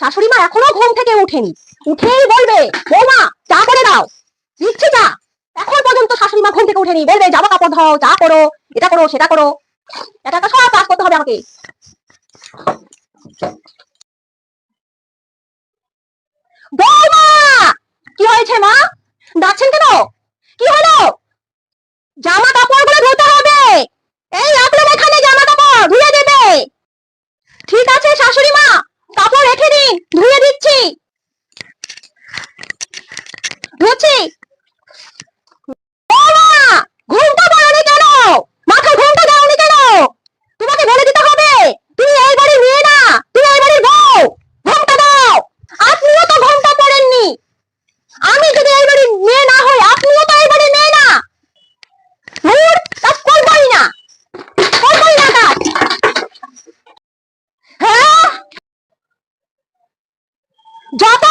শাশুড়ি মা এখনও ঘুম থেকে উঠেনি উঠেই বলবে, বৌমা, চা করে দাও দিচ্ছি চা। এখন পর্যন্ত শাশুড়ি মা ঘুম থেকে উঠেনি বলবে, জামা কাপড় ধোও, চা করো, এটা করো, সেটা করো। এটা সব কাজ করতে হবে আমাকে। বৌমা, কি হয়েছে মা? ডাকছেন কেন? কি হলো? জামা কাপড়গুলো ধুতে হবে। এই রাখলেন এখানে জামা কাপড় ধুয়ে দেবে। ঠিক আছে শাশুড়ি মা ज़्यादा